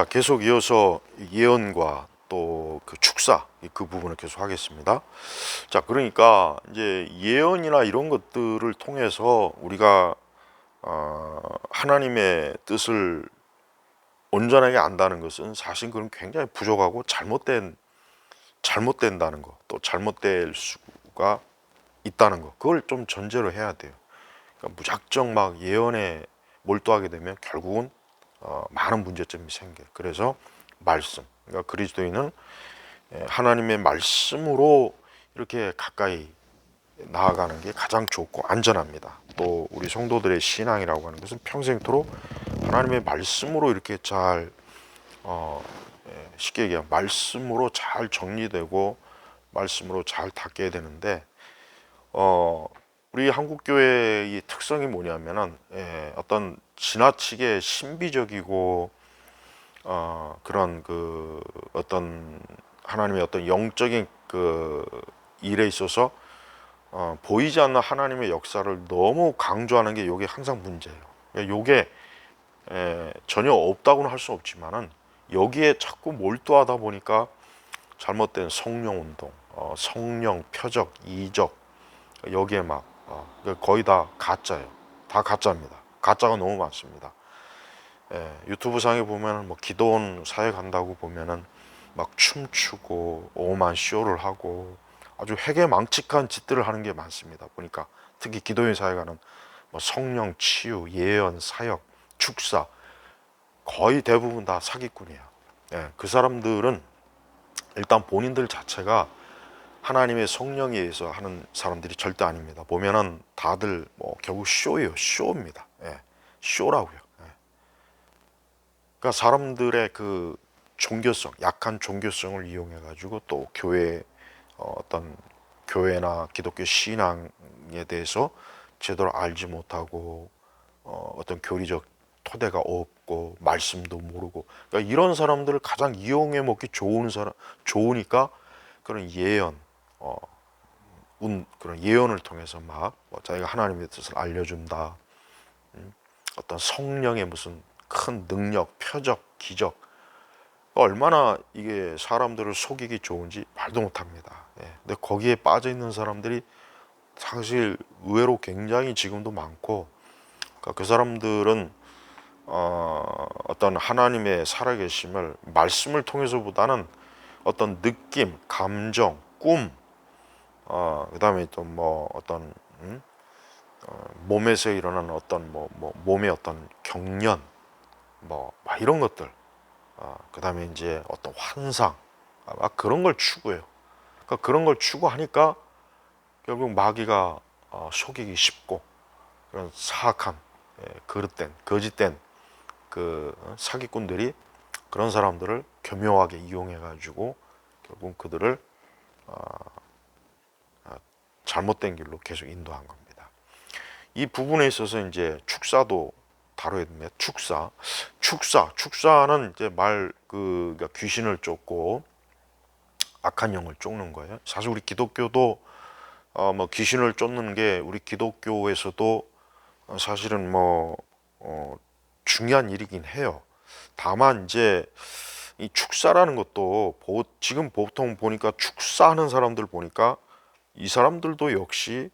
자, 계속 이어서 예언과 또 그 축사 그 부분을 계속 하겠습니다. 자, 그러니까 이제 예언이나 이런 것들을 통해서 우리가 어, 하나님의 뜻을 온전하게 안다는 것은 사실 그건 굉장히 부족하고 잘못된 잘못된다는 거, 또 잘못될 수가 있다는 거, 그걸 좀 전제로 해야 돼요. 그러니까 무작정 막 예언에 몰두하게 되면 결국은 어, 많은 문제점이 생겨요. 그래서 말씀, 그러니까 그리스도인은 예, 하나님의 말씀으로 이렇게 가까이 나아가는 게 가장 좋고 안전합니다. 또 우리 성도들의 신앙이라고 하는 것은 평생토록 하나님의 말씀으로 이렇게 잘 어, 예, 쉽게 얘기하면 말씀으로 잘 정리되고 말씀으로 잘 닦여야 되는데 어, 우리 한국 교회의 특성이 뭐냐면은 예, 어떤 지나치게 신비적이고 어, 그런 그 어떤 하나님의 어떤 영적인 그 일에 있어서 어, 보이지 않는 하나님의 역사를 너무 강조하는 게 이게 항상 문제예요. 이게 에, 전혀 없다고는 할 수 없지만은 여기에 자꾸 몰두하다 보니까 잘못된 성령 운동, 어, 성령 표적, 이적 여기에 막 어, 거의 다 가짜예요. 다 가짜입니다. 가짜가 너무 많습니다. 예, 유튜브 상에 보면은 뭐 기도원 사회 간다고 보면은 막 춤추고 오만 쇼를 하고 아주 회개망측한 짓들을 하는 게 많습니다. 보니까 특히 기도원 사회 가는 뭐 성령 치유, 예언, 사역, 축사 거의 대부분 다 사기꾼이에요. 예, 그 사람들은 일단 본인들 자체가 하나님의 성령에 의해서 하는 사람들이 절대 아닙니다. 보면은 다들 뭐 결국 쇼예요. 쇼입니다. 예, 쇼라고요. 예. 그러니까 사람들의 그 종교성, 약한 종교성을 이용해 가지고 또 교회 어, 어떤 교회나 기독교 신앙에 대해서 제대로 알지 못하고 어, 어떤 교리적 토대가 없고 말씀도 모르고 그러니까 이런 사람들을 가장 이용해 먹기 좋은 사람 좋으니까 그런 예언 어, 운, 그런 예언을 통해서 막 뭐 자기가 하나님의 뜻을 알려준다 음, 어떤 성령의 무슨 큰 능력 표적 기적 얼마나 이게 사람들을 속이기 좋은지 말도 못합니다. 예. 근데 거기에 빠져 있는 사람들이 사실 의외로 굉장히 지금도 많고 그러니까 그 사람들은 어, 어떤 하나님의 살아계심을 말씀을 통해서보다는 어떤 느낌, 감정, 꿈, 어, 그다음에 또 뭐 어떤 음? 어, 몸에서 일어나는 어떤 뭐, 뭐 몸의 어떤 경련, 뭐, 막 이런 것들, 어, 그다음에 이제 어떤 환상, 아, 막 그런 걸 추구해요. 그러니까 그런 걸 추구하니까 결국 마귀가 어, 속이기 쉽고 그런 사악한 예, 그릇된 거짓된 그 어, 사기꾼들이 그런 사람들을 교묘하게 이용해 가지고 결국 그들을 어, 어, 잘못된 길로 계속 인도한 겁니다. 이 부분에 있어서 이제 축사도 다뤄야 됩니다. 축사, 축사, 축사는 이제 말그 그러니까 귀신을 쫓고 악한 영을 쫓는 거예요. 사실 우리 기독교도 어, 뭐 귀신을 쫓는 게 우리 기독교에서도 어, 사실은 뭐 어, 중요한 일이긴 해요. 다만 이제 이 축사라는 것도 보, 지금 보통 보니까 축사하는 사람들 보니까 이 사람들도 역시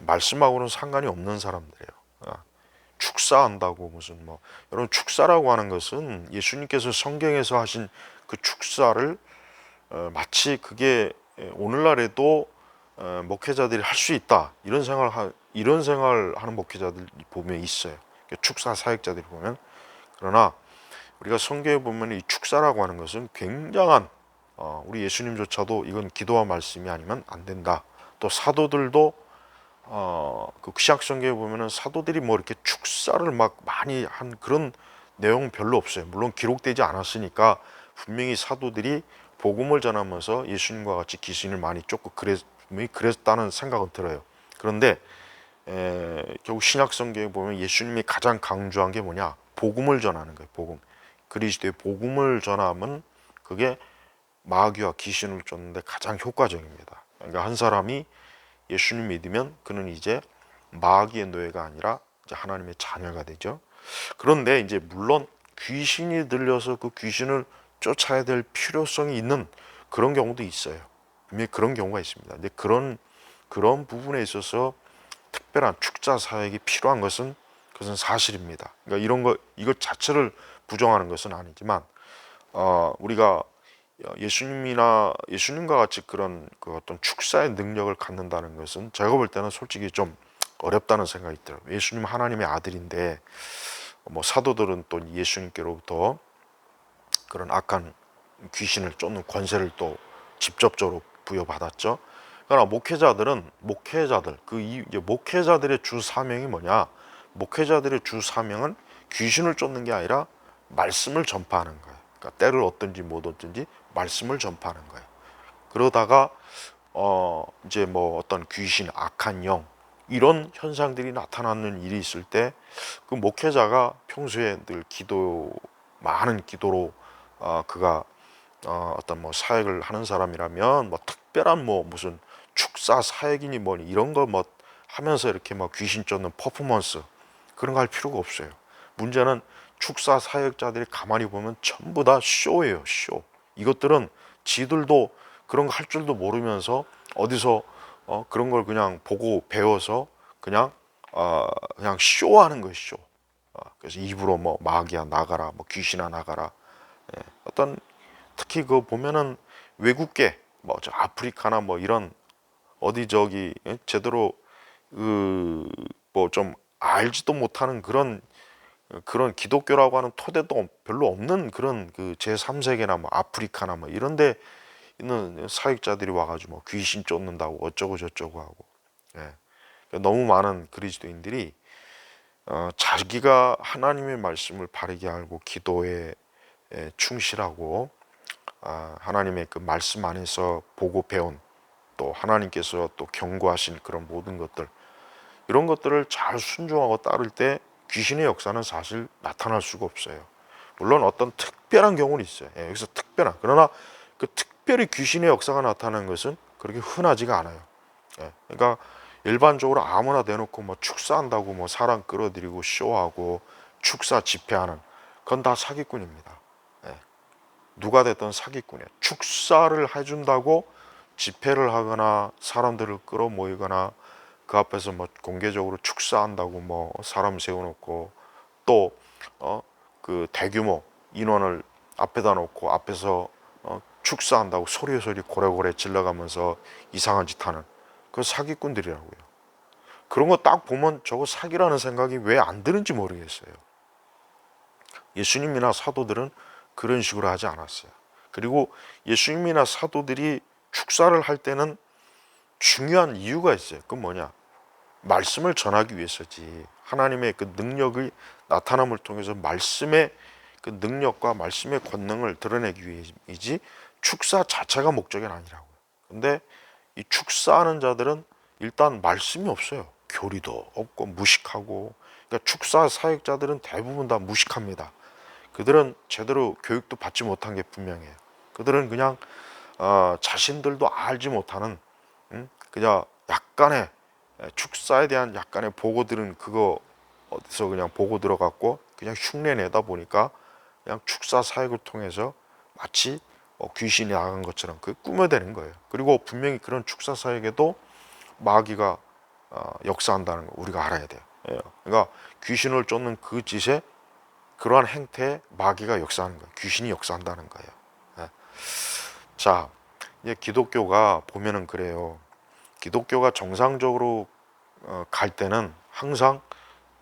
말씀하고는 상관이 없는 사람들이에요. 아, 축사한다고 무슨 뭐 여러분 축사라고 하는 것은 예수님께서 성경에서 하신 그 축사를 어, 마치 그게 오늘날에도 어, 목회자들이 할 수 있다 이런 하, 이런 생각을 하는 목회자들 보면 있어요. 축사 사역자들이 보면 그러나 우리가 성경에 보면 이 축사라고 하는 것은 굉장한 어, 우리 예수님조차도 이건 기도와 말씀이 아니면 안 된다. 또 사도들도 어, 그 구약 성경에 보면은 사도들이 뭐 이렇게 축사를 막 많이 한 그런 내용 별로 없어요. 물론 기록되지 않았으니까 분명히 사도들이 복음을 전하면서 예수님과 같이 귀신을 많이 쫓고 그랬, 그랬다는 생각은 들어요. 그런데 에, 결국 신약 성경에 보면 예수님이 가장 강조한 게 뭐냐? 복음을 전하는 거예요. 복음. 그리스도의 복음을 전하면 그게 마귀와 귀신을 쫓는데 가장 효과적입니다. 그러니까 한 사람이 예수님 믿으면 그는 이제 마귀의 노예가 아니라 이제 하나님의 자녀가 되죠. 그런데 이제 물론 귀신이 들려서 그 귀신을 쫓아야 될 필요성이 있는 그런 경우도 있어요. 그런 경우가 있습니다. 근데 그런 그런 부분에 있어서 특별한 축자 사역이 필요한 것은 그것은 사실입니다. 그러니까 이런 거 이것 자체를 부정하는 것은 아니지만 어, 우리가 예수님이나 예수님과 같이 그런 그 어떤 축사의 능력을 갖는다는 것은 제가 볼 때는 솔직히 좀 어렵다는 생각이 들어요. 예수님 하나님의 아들인데 뭐 사도들은 또 예수님께로부터 그런 악한 귀신을 쫓는 권세를 또 직접적으로 부여받았죠. 그러나 목회자들은 목회자들 그 이 목회자들의 주 사명이 뭐냐? 목회자들의 주 사명은 귀신을 쫓는 게 아니라 말씀을 전파하는 거예요. 그러니까 때를 얻든지 못 얻든지 말씀을 전파하는 거예요. 그러다가 어 이제 뭐 어떤 귀신, 악한 영 이런 현상들이 나타나는 일이 있을 때 그 목회자가 평소에 늘 기도 많은 기도로 어 그가 어 어떤 뭐 사역을 하는 사람이라면 뭐 특별한 뭐 무슨 축사 사역이니 뭐니 이런 거 뭐 하면서 이렇게 뭐 귀신 쫓는 퍼포먼스 그런 거 할 필요가 없어요. 문제는 축사 사역자들이 가만히 보면 전부 다 쇼예요, 쇼. 이것들은 지들도 그런 거 할 줄도 모르면서 어디서 어, 그런 걸 그냥 보고 배워서 그냥 어, 그냥 쇼하는 쇼. 어, 그래서 입으로 뭐 마귀야 나가라, 뭐 귀신아 나가라. 예, 어떤 특히 그 보면은 외국계 뭐 저 아프리카나 뭐 이런 어디 저기 예, 제대로 그 뭐 좀 알지도 못하는 그런 그런 기독교라고 하는 토대도 별로 없는 그런 그 제3세계나 뭐 아프리카나 뭐 이런 데 있는 사역자들이 와가지고 뭐 귀신 쫓는다고 어쩌고 저쩌고 하고 예. 너무 많은 그리스도인들이 어, 자기가 하나님의 말씀을 바르게 알고 기도에 에, 충실하고 아, 하나님의 그 말씀 안에서 보고 배운 또 하나님께서 또 경고하신 그런 모든 것들 이런 것들을 잘 순종하고 따를 때 귀신의 역사는 사실 나타날 수가 없어요. 물론 어떤 특별한 경우는 있어요. 예, 여기서 특별한 그러나 그 특별히 귀신의 역사가 나타나는 것은 그렇게 흔하지가 않아요. 예, 그러니까 일반적으로 아무나 대놓고 뭐 축사한다고 뭐 사람 끌어들이고 쇼하고 축사 집회하는 그건 다 사기꾼입니다. 예, 누가 됐든 사기꾼이에요. 축사를 해준다고 집회를 하거나 사람들을 끌어모이거나 그 앞에서 뭐 공개적으로 축사한다고 뭐 사람 세워놓고 또 어 그 대규모 인원을 앞에다 놓고 앞에서 어 축사한다고 소리소리 고래고래 질러가면서 이상한 짓 하는 그 사기꾼들이라고요. 그런 거 딱 보면 저거 사기라는 생각이 왜 안 드는지 모르겠어요. 예수님이나 사도들은 그런 식으로 하지 않았어요. 그리고 예수님이나 사도들이 축사를 할 때는 중요한 이유가 있어요. 그건 뭐냐? 말씀을 전하기 위해서지. 하나님의 그 능력의 나타남을 통해서 말씀의 그 능력과 말씀의 권능을 드러내기 위해이지 축사 자체가 목적이 아니라고요. 근데 이 축사하는 자들은 일단 말씀이 없어요. 교리도 없고 무식하고 그러니까 축사 사역자들은 대부분 다 무식합니다. 그들은 제대로 교육도 받지 못한 게 분명해요. 그들은 그냥 어, 자신들도 알지 못하는 음? 그냥 약간의 축사에 대한 약간의 보고들은 그거 어디서 그냥 보고 들어갔고 그냥 흉내 내다 보니까 그냥 축사 사역을 통해서 마치 뭐 귀신이 나간 것처럼 그 꾸며대는 거예요. 그리고 분명히 그런 축사 사역에도 마귀가 어, 역사한다는 거 우리가 알아야 돼요. 예. 그러니까 귀신을 쫓는 그 짓에 그러한 행태에 마귀가 역사하는 거예요. 귀신이 역사한다는 거예요. 예. 자, 이제 기독교가 보면은 그래요. 기독교가 정상적으로 어, 갈 때는 항상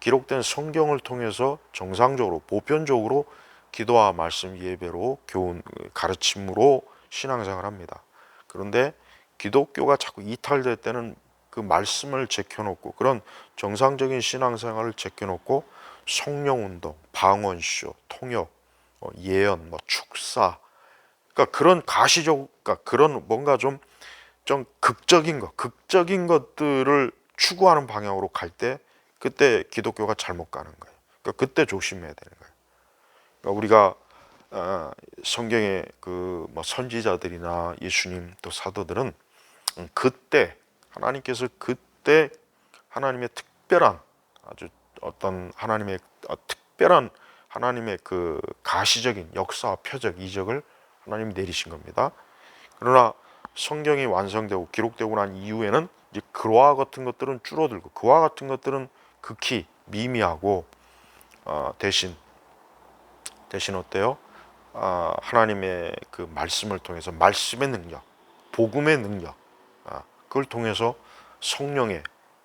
기록된 성경을 통해서 정상적으로 보편적으로 기도와 말씀 예배로 교훈 가르침으로 신앙생활 합니다. 그런데 기독교가 자꾸 이탈될 때는 그 말씀을 제껴놓고 그런 정상적인 신앙생활을 제껴놓고 성령운동, 방언쇼, 통역, 뭐 예언, 뭐 축사, 그러니까 그런 가시적, 그러니까 그런 뭔가 좀 좀 극적인 것, 극적인 것들을 추구하는 방향으로 갈 때 그때 기독교가 잘못 가는 거예요. 그러니까 그때 조심해야 되는 거예요. 그러니까 우리가 어, 성경의 그 뭐 선지자들이나 예수님 또 사도들은 그때 하나님께서 그때 하나님의 특별한 아주 어떤 하나님의 특별한 하나님의 그 가시적인 역사와 표적 이적을 하나님이 내리신 겁니다. 그러나 성경이 완성되고 기록되고 난 이후에는 이제 그와 같은 것들은 줄어들고 그와 같은 것들은 극히 미미하고 어, 대신 대신 어때요? 아, 하나님의 그 말씀을 통해서 말씀의 능력, 복음의 능력, 아, 그걸 통해서 성령의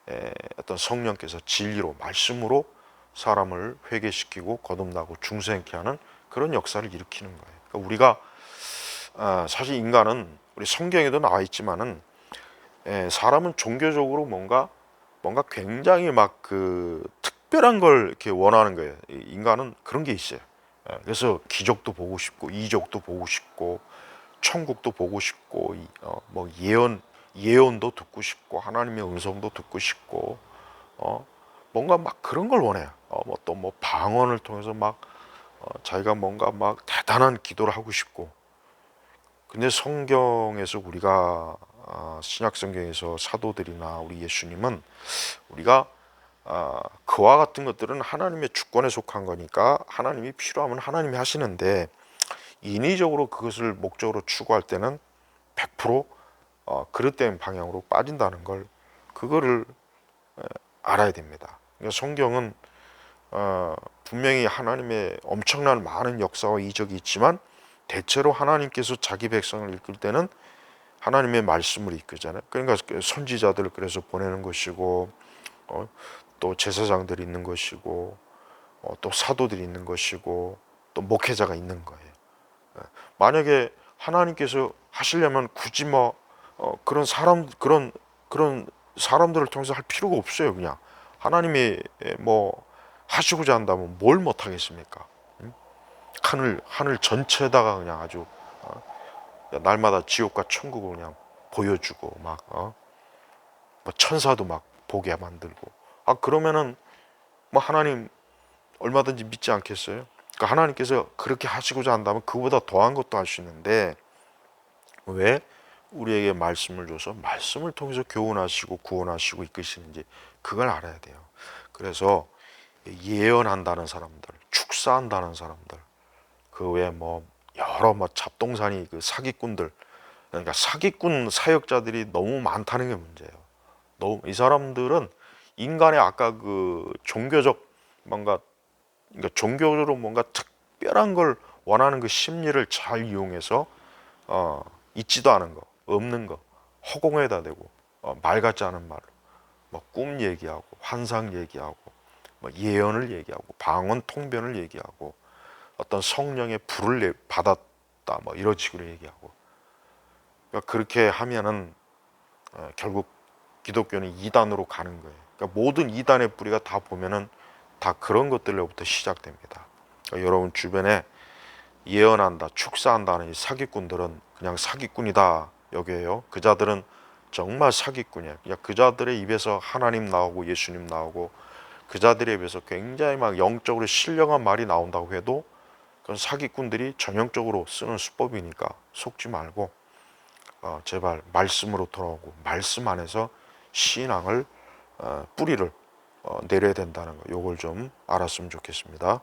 에, 어떤 성령께서 진리로 말씀으로 사람을 회개시키고 거듭나고 중생케 하는 그런 역사를 일으키는 거예요. 그러니까 우리가 아, 사실 인간은 우리 성경에도 나와 있지만은 에, 사람은 종교적으로 뭔가 뭔가 굉장히 막 그 특별한 걸 이렇게 원하는 거예요. 이 인간은 그런 게 있어요. 예, 그래서 기적도 보고 싶고 이적도 보고 싶고 천국도 보고 싶고 이- 어, 뭐 예언 예언도 듣고 싶고 하나님의 음성도 듣고 싶고 어 뭔가 막 그런 걸 원해요. 어 뭐 또뭐 방언을 통해서 막 어, 자기가 뭔가 막 대단한 기도를 하고 싶고 근데 성경에서 우리가 아, 신약 성경에서 사도들이나 우리 예수님은 우리가 아, 그와 같은 것들은 하나님의 주권에 속한 거니까 하나님이 필요하면 하나님이 하시는데 인위적으로 그것을 목적으로 추구할 때는 100% 어, 그릇된 방향으로 빠진다는 걸 그거를 에, 알아야 됩니다. 그러니까 성경은 어, 분명히 하나님의 엄청난 많은 역사와 이적이 있지만 대체로 하나님께서 자기 백성을 이끌 때는 하나님의 말씀을 이끌잖아요. 그러니까 그 선지자들을 그래서 보내는 것이고 어, 또 제사장들이 있는 것이고 어, 또 사도들이 있는 것이고 또 목회자가 있는 거예요. 예. 만약에 하나님께서 하시려면 굳이 뭐 어, 그런 사람 그런 그런 사람들을 통해서 할 필요가 없어요. 그냥 하나님이 예, 뭐 하시고자 한다면 뭘 못 하겠습니까? 응? 하늘 하늘 전체에다가 그냥 아주 어, 날마다 지옥과 천국을 그냥 보여주고 막 어? 뭐 천사도 막 보게 만들고 아 그러면은 뭐 하나님 얼마든지 믿지 않겠어요? 그러니까 하나님께서 그렇게 하시고자 한다면 그보다 더한 것도 할 수 있는데 왜 우리에게 말씀을 줘서 말씀을 통해서 교훈하시고 구원하시고 이끄시는지 그걸 알아야 돼요. 그래서 예언한다는 사람들, 축사한다는 사람들, 그 외에 뭐 여러 뭐 잡동사니 그 사기꾼들, 그러니까 사기꾼 사역자들이 너무 많다는 게 문제예요. 너무 이 사람들은 인간의 아까 그 종교적 뭔가 그러니까 종교적으로 뭔가 특별한 걸 원하는 그 심리를 잘 이용해서 어, 있지도 않은 거, 없는 거 허공에다 대고 어, 말 같지 않은 말로 뭐 꿈 얘기하고 환상 얘기하고 뭐 예언을 얘기하고 방언 통변을 얘기하고 어떤 성령의 불을 내- 받았다 뭐 이런 식으로 얘기하고 그러니까 그렇게 하면은 어, 결국 기독교는 이단으로 가는 거예요. 그러니까 모든 이단의 뿌리가 다 보면은 다 그런 것들로부터 시작됩니다. 그러니까 여러분 주변에 예언한다, 축사한다는 이 사기꾼들은 그냥 사기꾼이다 여기에요. 그 자들은 정말 사기꾼이에요. 그냥 그 자들의 입에서 하나님 나오고 예수님 나오고 그 자들의 입에서 굉장히 막 영적으로 신령한 말이 나온다고 해도 그건 사기꾼들이 전형적으로 쓰는 수법이니까 속지 말고 어, 제발 말씀으로 돌아오고 말씀 안에서 신앙을 어, 뿌리를 어, 내려야 된다는 거. 요걸 좀 알았으면 좋겠습니다.